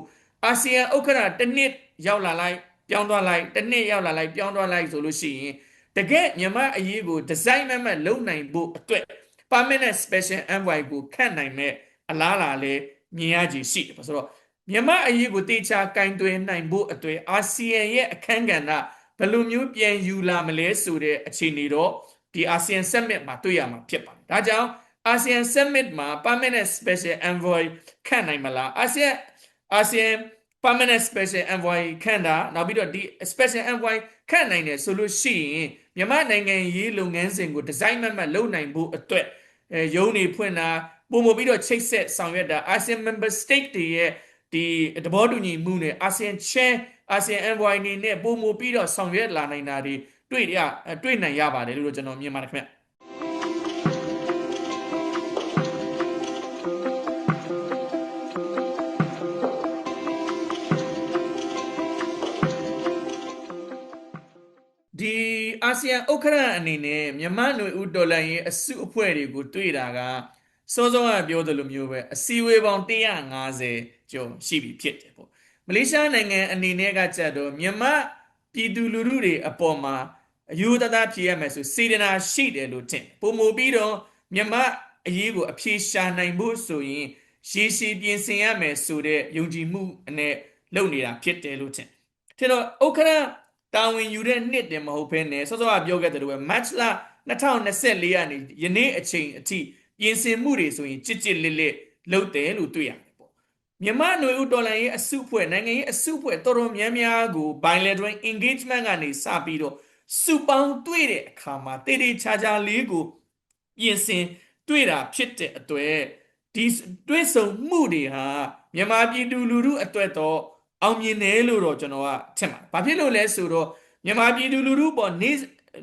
အာဆီယံဥက္ကဋ္ဌတစ်နှစ်ရောက်လာလိုက်ပြောင်းသွားလိုက်တစ်နှစ်ရောက်လာလိုက်ပြောင်းသွားလိုက်ဆိုလို့ရှိရင်တကယ်မြန်မာအရေးကိုဒီဇိုင်းမမလုပ်နိုင်ဖို့အတွက် permanent special envoy ကိုခန့်နိုင်မဲ့အလားလာလဲမြင်ရကြရှိတယ်ဆိုတော့မြန်မာအရေးကိုတေချာကင်တွယ်နိုင်ဖို့အတွက်အာဆီယံရဲ့အခန်းကဏ္ဍ ဘယ်လိုမျိုးပြန်ယူလာမလဲဆိုတဲ့အခြေအနေတော့ဒီအာဆီယံ summit မှာတွေ့ရမှာဖြစ်ပါတယ်ဒါကြောင့် ASEAN Summit မှာ Permanent Special Envoy ခန့်နိုင်မလား ASEAN ASEAN Permanent Special Envoy ခန့်တာနောက်ပြီးတော့ဒီ Special Envoy ခန့်နိုင်တယ်ဆိုလို့ရှိရင်မြန်မာနိုင်ငံရေးလုပ်ငန်းစဉ်ကိုဒီဇိုင်းမမတ်လုပ်နိုင်ဖို့အတွက်အဲရုံးနေဖွင့်တာပုံမပြီးတော့ချိတ်ဆက်ဆောင်ရွက်တာ ASEAN Member State တွေရဲ့ ဒီသဘောတူညီမှုနဲ့ ASEAN Chair ASEAN Envoy နေနဲ့ပုံမပြီးတော့ဆောင်ရွက်လာနိုင်တာတွေတွေ့ရတွေ့နိုင်ရပါတယ်လို့ကျွန်တော်မြင်ပါတယ်ခင်ဗျဒီအာဆီယံဥက္ကဋ္ဌအနေနဲ့မြန်မာຫນွေဦးဒေါ်လာရဲ့အစုအဖွဲ့တွေကိုတွေ့တာက စောစောကပြောသလိုမျိုးပဲအစည်းအဝေးပေါင်း150ကျော်ရှိပြီဖြစ်တယ်ပေါ့မလေးရှားနိုင်ငံအနေနဲ့ကကြတော့မြန်မာပြည်သူလူထုတွေအပေါ်မှာအယူတသားဖြေရမယ်ဆိုစေတနာရှိတယ်လို့ထင်ပုံမူပြီးတော့မြန်မာအရေးကိုအဖြေရှာနိုင်ဖို့ဆိုရင်ရှေးရှည်ပြင်ဆင်ရမယ်ဆိုတဲ့ယုံကြည်မှုနဲ့လုပ်နေတာဖြစ်တယ်လို့ထင်ထင်တော့ဥက္ကဋ္ဌတာဝန်ယူတဲ့နှစ်တင်မဟုတ်ဘဲနဲ့စောစောကပြောခဲ့တဲ့လိုပဲ match လ2024ကနေယနေ့အချိန်အထိ ပြင်ဆင်မှုတွေဆိုရင်ကြစ်ကြစ်လစ်လစ်လုပ်တယ်လို့တွေ့ရတယ်ပေါ့မြန်မာຫນွေဦးဒေါ်လာရေးအစုဖွဲ့နိုင်ငံရေးအစုဖွဲ့တော်တော်များများကို bilateral engagement ကနေစပြီးတော့စုပေါင်းတွေ့တဲ့အခါမှာတေးတေးချာချာလေးကိုပြင်ဆင်တွေ့တာဖြစ်တဲ့အတွက်ဒီတွေ့ဆုံမှုတွေဟာမြန်မာပြည်သူလူထုအတွက်တော့အောင်မြင်တယ်လို့တော့ကျွန်တော်ကထင်ပါတယ်။ဘာဖြစ်လို့လဲဆိုတော့မြန်မာပြည်သူလူထုပေါ်နေ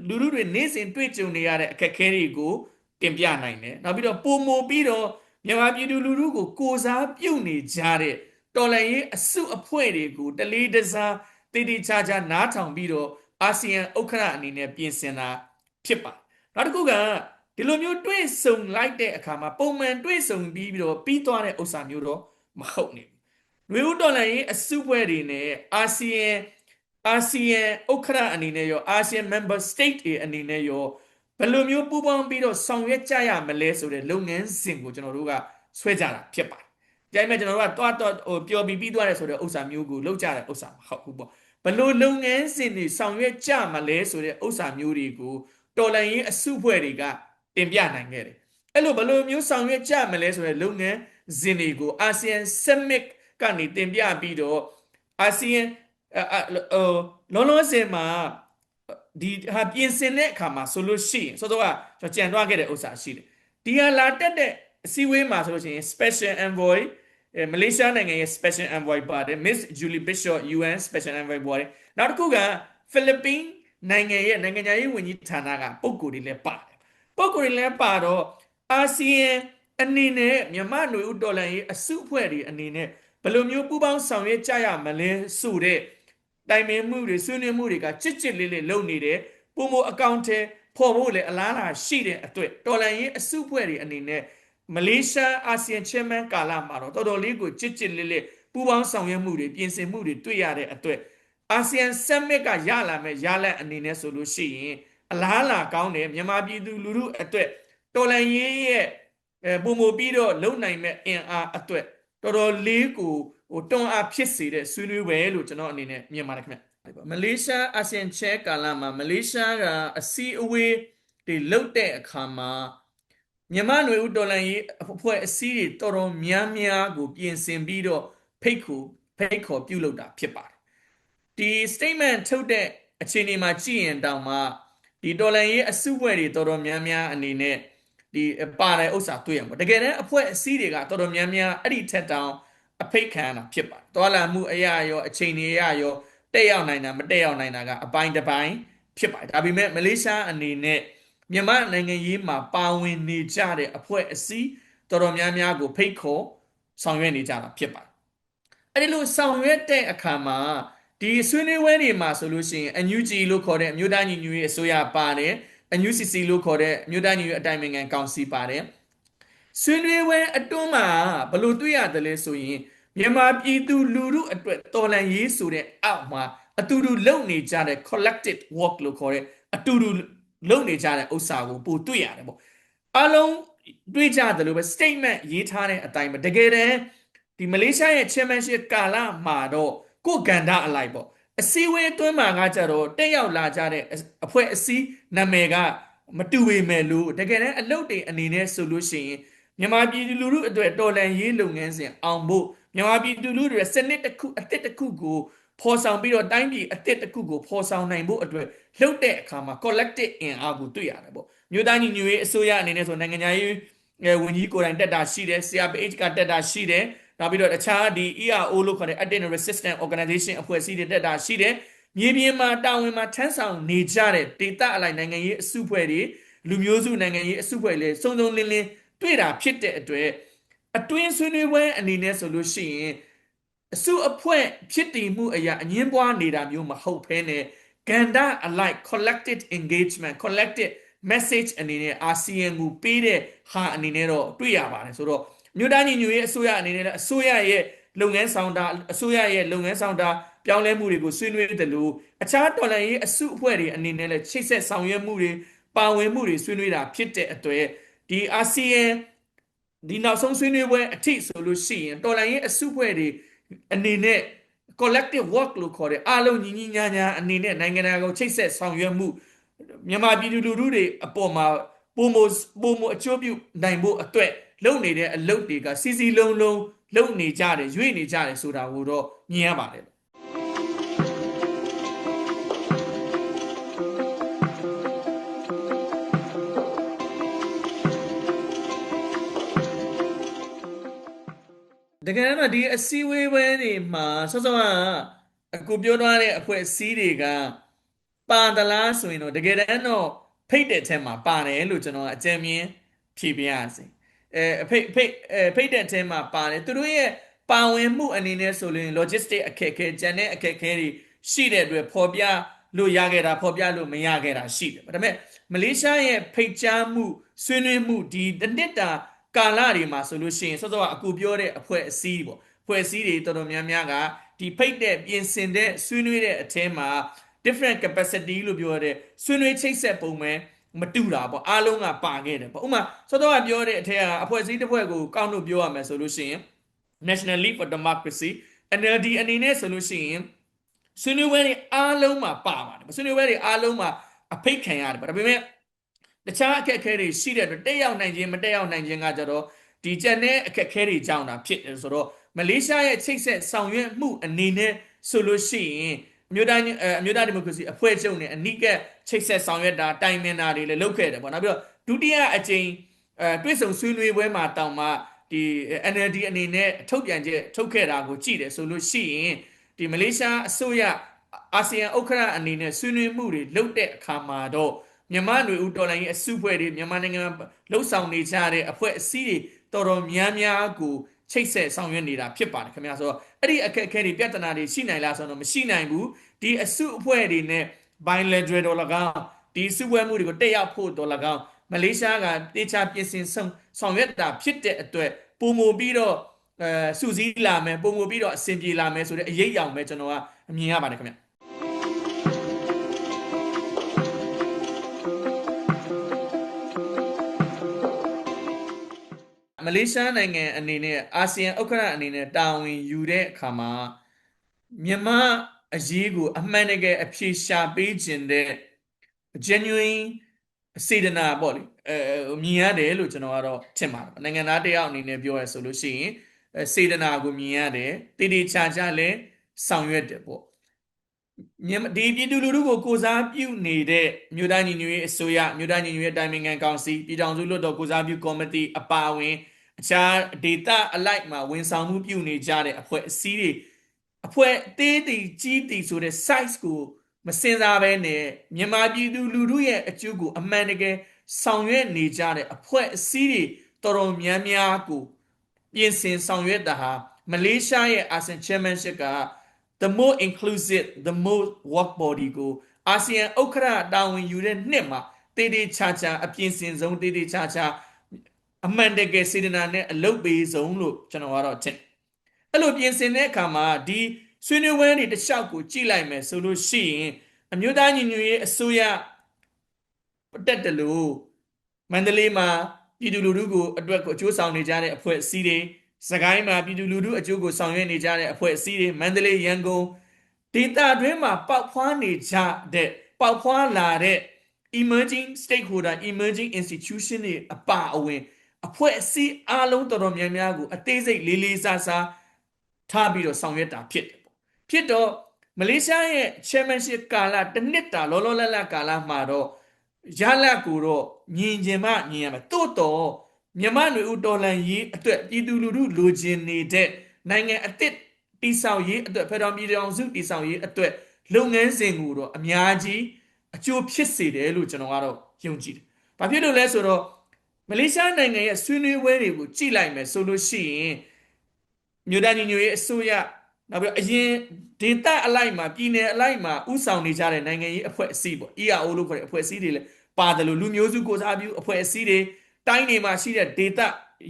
လူထုတွေနေ့စဉ်တွေ့ကြုံနေရတဲ့အခက်အခဲတွေကို တင်ပြနိုင်တယ်။နောက်ပြီးတော့ပုံမိုပြီးတော့မြန်မာပြည်သူလူထုကိုကိုစားပြုနေကြတဲ့တော်လှန်ရေးအစုအဖွဲ့တွေကိုတလေးတစားတည်တည်ချာချာနားထောင်ပြီးတော့အာဆီယံဥက္ကဋ္ဌအနေနဲ့ပြင်ဆင်တာဖြစ်ပါနောက်တစ်ခုကဒီလိုမျိုးတွေ့ဆုံလိုက်တဲ့အခါမှာပုံမှန်တွေ့ဆုံပြီးပြီးတော့ပြီးသွားတဲ့ဥစ္စာမျိုးတော့မဟုတ်နေဘူးလူဦးတော်လှန်ရေးအစုအဖွဲ့တွေနဲ့အာဆီယံအာဆီယံဥက္ကဋ္ဌအနေနဲ့ရောအာဆီယံ member state တွေအနေနဲ့ရော ဘယ်လိုမျိုးပူးပေါင်းပြီးတော့ဆောင်ရွက်ကြရမလဲဆိုတဲ့လုပ်ငန်းစဉ်ကိုကျွန်တော်တို့ကဆွဲကြတာဖြစ်ပါတယ်။ဒါပေမဲ့ကျွန်တော်တို့ကတွားတော့ဟိုပျော်ပြီးပြီးသွားတယ်ဆိုတဲ့ဥစ္စာမျိုးကိုလုပ်ကြတဲ့ဥစ္စာမဟုတ်ဘူးပေါ့။ဘယ်လိုလုပ်ငန်းစဉ်တွေဆောင်ရွက်ကြမလဲဆိုတဲ့ဥစ္စာမျိုးတွေကိုတော်လန်ရေးအစုအဖွဲ့တွေကတင်ပြနိုင်ခဲ့တယ်။အဲ့လိုဘယ်လိုမျိုးဆောင်ရွက်ကြမလဲဆိုတဲ့လုပ်ငန်းစဉ်တွေကိုအာဆီယံ summit ကနေတင်ပြပြီးတော့အာဆီယံဟိုလုံးလုံးစင်မှာ ဒီဟာပြင်ဆင်တဲ့အခါမှာဆိုလို့ရှိရင်စောစောကကျွန်တော်ကြံသွားခဲ့တဲ့ဥစ္စာရှိတယ်ဒီဟာလာတက်တဲ့အစည်းအဝေးမှာဆိုလို့ရှိရင် special envoy အဲမလေးရှားနိုင်ငံရဲ့ special envoy ပါတယ် Miss Julie Bishop UN special envoy ပါတယ်နောက်တစ်ခုကဖိလစ်ပင်းနိုင်ငံရဲ့နိုင်ငံရေးဝန်ကြီးဌာနကပုံကိုယ်တွေလည်းပါတယ်ပုံကိုယ်တွေလည်းပါတော့အာဆီယံအနေနဲ့မြန်မာ့ຫນွေဥတော်လန်ရေးအစုအဖွဲ့တွေအနေနဲ့ဘယ်လိုမျိုးပူးပေါင်းဆောင်ရွက်ကြရမလဲဆိုတဲ့ တိုင်ပင်မှုတွေဆွေးနွေးမှုတွေကကြစ်ကြစ်လေးလေးလုပ်နေတယ်ပုံမအကောင့်ထဲပေါ်ဖို့လည်းအလားအလာရှိတဲ့အတွက်တော်လန်ရေးအစုအဖွဲ့တွေအနေနဲ့မလေးရှားအာဆီယံချဲမန်ကာလမှာတော့တော်တော်လေးကိုကြစ်ကြစ်လေးလေးပူးပေါင်းဆောင်ရွက်မှုတွေပြင်ဆင်မှုတွေတွေ့ရတဲ့အတွက်အာဆီယံဆမ်မစ်ကရလာမဲ့ရလက်အနေနဲ့ဆိုလို့ရှိရင်အလားအလာကောင်းတယ်မြန်မာပြည်သူလူထုအတွက်တော်လန်ရေးရဲ့အဲပုံမပြီးတော့လုံနိုင်မဲ့အင်အားအတွက်တော်တော်လေးကို ဟိုတွန်းအားဖြစ်စေတဲ့ဆွေးနွေးပွဲလို့ကျွန်တော်အနေနဲ့မြင်ပါတယ်ခင်ဗျမလေးရှားအာဆီယံချဲကာလမှာမလေးရှားကအစီအဝေးတွေလုတ်တဲ့အခါမှာမြန်မာຫນွေဦးတော်လန်ရေးအဖွဲ့အစည်းတွေတော်တော်များများကို ပြင်ဆင်ပြီးတော့ဖိတ်ခုဖိတ်ခေါ်ပြုလုပ်တာဖြစ်ပါတယ်ဒီ statement ထုတ်တဲ့အခြေအနေမှာကြည့်ရင်တောင်မှဒီတော်လန်ရေးအစုအဖွဲ့တွေတော်တော်များများအနေနဲ့ဒီပါတဲ့ဥစ္စာတွေ့ရမှာတကယ်တမ်းအဖွဲ့အစည်းတွေကတော်တော်များများအဲ့ဒီထက်တောင် အဖိတ်ခံရတာဖြစ်ပါတယ်။တော်လာမှုအရာရောအချိန်တွေအရာရောတက်ရောက်နိုင်တာမတက်ရောက်နိုင်တာကအပိုင်းတစ်ပိုင်းဖြစ်ပါတယ်။ဒါပေမဲ့မလေးရှားအနေနဲ့မြန်မာနိုင်ငံရေးမှာပါဝင်နေကြတဲ့အဖွဲ့အစည်းတော်တော်များများကိုဖိတ်ခေါ်ဆောင်ရွက်နေကြတာဖြစ်ပါတယ်။အဲဒီလိုဆောင်ရွက်တဲ့အခါမှာဒီဆွေးနွေးပွဲတွေမှာဆိုလို့ရှိရင် NUG လို့ခေါ်တဲ့အမျိုးသားညီညွတ်ရေးအစိုးရပါတယ်။ NUCC လို့ခေါ်တဲ့အမျိုးသားညီညွတ်အတိုင်းအမြံကောင်စီပါတယ်။ဆွေးနွေးပွဲအတွန်းမှာဘလို့တွေ့ရတယ်လဲဆိုရင် မြန်မာပြည်သူလူထုအတွက်တော်လန်ရေးဆိုတဲ့အောက်မှာအတူတူလုပ်နေကြတဲ့ collective work လို့ခေါ်တဲ့အတူတူလုပ်နေကြတဲ့ဥစ္စာကိုပို့တွေ့ရတယ်ပေါ့အလုံးတွေ့ကြတယ်လို့ပဲ statement ရေးထားတဲ့အတိုင်းပဲတကယ်တမ်းဒီမလေးရှားရဲ့ chairmanship ကာလမှာတော့ကိုကန္တာအလိုက်ပေါ့အစည်းအဝေးအတွင်းမှာကကြတော့တက်ရောက်လာကြတဲ့အဖွဲ့အစည်းနာမည်ကမတူပေမဲ့လို့တကယ်တမ်းအလုပ်တွေအနေနဲ့ဆိုလို့ရှိရင်မြန်မာပြည်သူလူထုအတွက်တော်လန်ရေးလုပ်ငန်းစဉ်အောင်ဖို့ မြန်မာပြည်သူလူထုတွေစနစ်တစ်ခုအသစ်တစ်ခုကိုဖော်ဆောင်ပြီးတော့တိုင်းပြည်အသစ်တစ်ခုကိုဖော်ဆောင်နိုင်ဖို့အတွက်လှုပ်တဲ့အခါမှာ collective အင်အားကိုတွေ့ရတယ်ပေါ့မြို့သားညီညွတ်ရေးအစိုးရအနေနဲ့ဆိုနိုင်ငံရေးဝန်ကြီးကိုယ်တိုင်တက်တာရှိတယ် CRPH ကတက်တာရှိတယ်နောက်ပြီးတော့တခြားဒီ ERO လို့ခေါ်တဲ့ Active Resistance Organization အဖွဲ့အစည်းတွေတက်တာရှိတယ်မြေပြင်မှာတာဝန်မှာထမ်းဆောင်နေကြတဲ့ဒေသအလိုက်နိုင်ငံရေးအစုအဖွဲ့တွေလူမျိုးစုနိုင်ငံရေးအစုအဖွဲ့တွေစုံစုံလင်းလင်းတွေ့တာဖြစ်တဲ့အတွက် အတွင်းဆွေးနွေးပွဲအနေနဲ့ဆိုလို့ရှိရင်အစုအဖွဲ့ဖြစ်တည်မှုအရာအငင်းပွားနေတာမျိုးမဟုတ်ဘဲနဲ့ကန္တာအလိုက် collected engagement collected message အနေနဲ့ ASEAN ကိုပေးတဲ့ဟာအနေနဲ့တော့တွေ့ရပါတယ်ဆိုတော့မြို့သားညီညွတ်ရေးအစိုးရအနေနဲ့လည်းအစိုးရရဲ့လုပ်ငန်းဆောင်တာအစိုးရရဲ့လုပ်ငန်းဆောင်တာပြောင်းလဲမှုတွေကိုဆွေးနွေးတယ်လို့အခြားတော်လှန်ရေးအစုအဖွဲ့တွေအနေနဲ့လည်းချိတ်ဆက်ဆောင်ရွက်မှုတွေပါဝင်မှုတွေဆွေးနွေးတာဖြစ်တဲ့အတွက်ဒီအာဆီယံ ဒီနောက်ဆုံးဆွေးနွေးပွဲအထိဆိုလို့ရှိရင်တော်လိုင်းရဲ့အစုဖွဲ့တွေအနေနဲ့ collective work လို့ခေါ်တဲ့အားလုံးညီညီညာညာအနေနဲ့နိုင်ငံတကာကိုချိတ်ဆက်ဆောင်ရွက်မှုမြန်မာပြည်သူလူထုတွေအပေါ်မှာပုံမပုံမအကျိုးပြုနိုင်ဖို့အတွက်လုပ်နေတဲ့အလုပ်တွေကစီစီလုံးလုံးလုပ်နေကြတယ်ရွေ့နေကြတယ်ဆိုတာကိုတော့မြင်ရပါတယ် တကယ်တော့ဒီအစည်းအဝေးပွဲတွေမှာဆောစောကအကူပြောထားတဲ့အဖွဲ့အစည်းတွေကပါတလားဆိုရင်တော့တကယ်တမ်းတော့ဖိတ်တဲ့ထဲမှာပါတယ်လို့ကျွန်တော်အကြံမြင်ဖြေပြရစီအဲအဖိတ်ဖိတ်အဲဖိတ်တဲ့အထဲမှာပါတယ်သူတို့ရဲ့ပါဝင်မှုအနေနဲ့ဆိုရင် logistic အခက်အခဲဂျန်တဲ့အခက်အခဲတွေရှိတဲ့အတွက်ပေါ်ပြလို့ရခဲ့တာပေါ်ပြလို့မရခဲ့တာရှိတယ်ဒါပေမဲ့မလေးရှားရဲ့ဖိတ်ကြားမှုဆွေးနွေးမှုဒီတစ်နှစ်တာ ကာလတွေမှာဆိုလို့ရှိရင်စောစောကအကူပြောတဲ့အဖွဲ့အစည်းပေါ့အဖွဲ့အစည်းတွေတော်တော်များများကဒီဖိတ်တဲ့ပြင်ဆင်တဲ့ဆွေးနွေးတဲ့အထဲမှာ different capacity လို့ပြောရတဲ့ဆွေးနွေးချိတ်ဆက်ပုံပဲမတူတာပေါ့အားလုံးကပါခဲ့တယ်ပေါ့ဥပမာစောစောကပြောတဲ့အထက်ကအဖွဲ့အစည်းတစ်ဖွဲ့ကိုကောက်လို့ပြောရမယ်ဆိုလို့ရှိရင် National League for Democracy NLD အနေနဲ့ဆိုလို့ရှိရင်ဆွေးနွေးပွဲတွေအားလုံးမှာပါပါတယ်ဆွေးနွေးပွဲတွေအားလုံးမှာအဖိတ်ခံရတယ်ပေါ့ဒါပေမဲ့ တခြားအခက်အခဲတွေရှိတဲ့အတွက်တက်ရောက်နိုင်ခြင်းမတက်ရောက်နိုင်ခြင်းကကြတော့ဒီကျန်တဲ့အခက်အခဲတွေကြောင့်တာဖြစ်တယ်ဆိုတော့မလေးရှားရဲ့ချိတ်ဆက်ဆောင်ရွက်မှုအနေနဲ့ဆိုလို့ရှိရင်အမျိုးသားညီအမျိုးသားဒီမိုကရေစီအဖွဲ့ချုပ်နဲ့အနိကချိတ်ဆက်ဆောင်ရွက်တာတိုင်ပင်တာတွေလည်းလုပ်ခဲ့တယ်ပေါ့နောက်ပြီးတော့ဒုတိယအကြိမ်အဲတွဲဆုံဆွေးနွေးပွဲမှာတောင်မှဒီ NLD အနေနဲ့ထုတ်ပြန်ချက်ထုတ်ခဲ့တာကိုကြည့်တယ်ဆိုလို့ရှိရင်ဒီမလေးရှားအစိုးရအာဆီယံဥက္ကဋ္ဌအနေနဲ့ဆွေးနွေးမှုတွေလုပ်တဲ့အခါမှာတော့ မြန်မာຫນွေဦးတော်လိုင်းရဲ့အစုအဖွဲ့တွေမြန်မာနိုင်ငံလှုပ်ဆောင်နေကြတဲ့အဖွဲ့အစည်းတွေတော်တော်များများကိုချိတ်ဆက်ဆောင်ရွက်နေတာဖြစ်ပါတယ်ခင်ဗျာဆိုတော့အဲ့ဒီအခက်အခဲတွေပြဿနာတွေရှိနိုင်လားဆိုတော့မရှိနိုင်ဘူးဒီအစုအဖွဲ့တွေနဲ့ bilateral တော်၎င်းဒီစုပွဲမှုတွေကိုတက်ရောက်ဖို့တော်၎င်းမလေးရှားကတေချာပြင်ဆင်ဆောင်ဆောင်ရွက်တာဖြစ်တဲ့အတွက်ပုံမူပြီးတော့အဲစုစည်းလာမယ်ပုံမူပြီးတော့အဆင်ပြေလာမယ်ဆိုတဲ့အရေးအယောင်ပဲကျွန်တော်ကအမြင်ရပါတယ်ခင်ဗျာ မလေးရှားနိုင်ငံအနေနဲ့အာဆီယံဥက္ကဋ္ဌအနေနဲ့တာဝန်ယူတဲ့အခါမှာမြန်မာအရေးကိုအမှန်တကယ်အဖြေရှာပေးခြင်းတဲ့ genuine စေတနာပေါ့လေအဲမြင်ရတယ်လို့ကျွန်တော်ကတော့ထင်ပါတယ်နိုင်ငံသားတယောက်အနေနဲ့ပြောရဆိုလို့ရှိရင်အဲစေတနာကိုမြင်ရတယ်တည်တည်ချာချာလည်းဆောင်ရွက်တယ်ပေါ့မြန်မာဒီပြည်သူလူထုကိုကိုစားပြုနေတဲ့မြို့သားညီညွတ်ရေးအစိုးရမြို့သားညီညွတ်ရေးတိုင်ပင်ခံကောင်စီပြည်ထောင်စုလွှတ်တော်ကိုစားပြုကော်မတီအပါအဝင် အခြားဒေတာအလိုက်မှာဝန်ဆောင်မှုပြုနေကြတဲ့အဖွဲ့အစည်းတွေအဖွဲ့အသေးတည်ကြီးတည်ဆိုတဲ့ size ကိုမစင်စားဘဲနဲ့မြန်မာပြည်သူလူထုရဲ့အကျိုးကိုအမှန်တကယ်ဆောင်ရွက်နေကြတဲ့အဖွဲ့အစည်းတွေတော်တော်များများကိုပြင်ဆင်ဆောင်ရွက်တာဟာမလေးရှားရဲ့ ASEAN Chairmanship က the more inclusive the more work body ကိုအာဆီယံဥက္ကဋ္ဌတာဝန်ယူတဲ့နှစ်မှာတေးသေးချာချာအပြင်ဆင်ဆုံးတေးသေးချာချာ အမှန်တကယ်စေတနာနဲ့အလုပ်ပေးဆုံးလို့ကျွန်တော်ကတော့ထင်အဲ့လိုပြင်ဆင်တဲ့အခါမှာဒီဆွေးနွေးပွဲတွေတစ်လျှောက်ကိုကြည့်လိုက်မယ်ဆိုလို့ရှိရင်အမျိုးသားညီညွတ်ရေးအစိုးရတက်တယ်လို့မန္တလေးမှာပြည်သူလူထုကိုအတွက်ကိုအကျိုးဆောင်နေကြတဲ့အဖွဲ့အစည်းတွေစကိုင်းမှာပြည်သူလူထုအကျိုးကိုဆောင်ရွက်နေကြတဲ့အဖွဲ့အစည်းတွေမန္တလေးရန်ကုန်ဒေသတွင်းမှာပေါက်ဖွားနေကြတဲ့ပေါက်ဖွားလာတဲ့ emerging stakeholder emerging institution တွေအပါအဝင် အဖွဲ့အစည်းအားလုံးတော်တော်များများကိုအသေးစိတ်လေးလေးစားစားထားပြီးတော့ဆောင်ရွက်တာဖြစ်တယ်ပေါ့ဖြစ်တော့မလေးရှားရဲ့ chairmanship ကာလတစ်နှစ်တာလောလောလတ်လတ်ကာလမှာတော့ရလတ်ကိုတော့ညင်ကျင်မှညင်ရမယ်တိုးတော့မြန်မာຫນွေဦးတော်လန်ရေးအတွက်ပြည်သူလူထုလိုချင်နေတဲ့နိုင်ငံအသစ်တိဆောက်ရေးအတွက်ဖက်ဒရယ်ပြည်ထောင်စုတိဆောက်ရေးအတွက်လုပ်ငန်းစဉ်ကိုတော့အများကြီးအကျိုးဖြစ်စေတယ်လို့ကျွန်တော်ကတော့ယုံကြည်တယ်။ဘာဖြစ်လို့လဲဆိုတော့ မလေးရှားနိုင်ငံရဲ့ဆွေးနွေးပွဲတွေကိုကြည့်လိုက်မယ်ဆိုလို့ရှိရင်မြို့သားညီညွတ်ရေးအစိုးရနောက်ပြီးအရင်ဒေတာအလိုက်မှာပြည်နယ်အလိုက်မှာဥဆောင်နေကြတဲ့နိုင်ငံရေးအဖွဲ့အစည်းပေါ့ EAO လို့ခေါ်တဲ့အဖွဲ့အစည်းတွေလည်းပါတယ်လို့လူမျိုးစုကိုစားပြုအဖွဲ့အစည်းတွေတိုင်းတွေမှာရှိတဲ့ data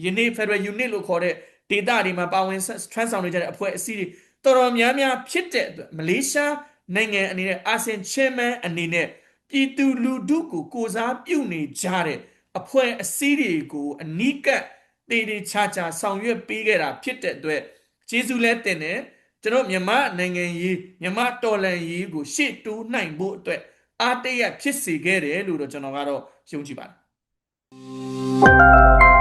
unit federal unit လို့ခေါ်တဲ့ data တွေမှာပါဝင် transfer နေကြတဲ့အဖွဲ့အစည်းတွေတော်တော်များများဖြစ်တဲ့အတွက်မလေးရှားနိုင်ငံအနေနဲ့ ASEAN chairman အနေနဲ့ပြည်သူလူထုကိုကိုစားပြုနေကြတဲ့ အဖွဲ့အစည်းတွေကိုအနိကတေးတေးချာချာဆောင်ရွက်ပေးခဲ့တာဖြစ်တဲ့အတွက်ကျေးဇူးလဲတင်တယ်ကျွန်တော်မြန်မာနိုင်ငံရေးမြန်မာတော်လှန်ရေးကိုရှေ့တိုးနိုင်ဖို့အတွက်အားတရဖြစ်စေခဲ့တယ်လို့တော့ကျွန်တော်ကတော့ယုံကြည်ပါတယ်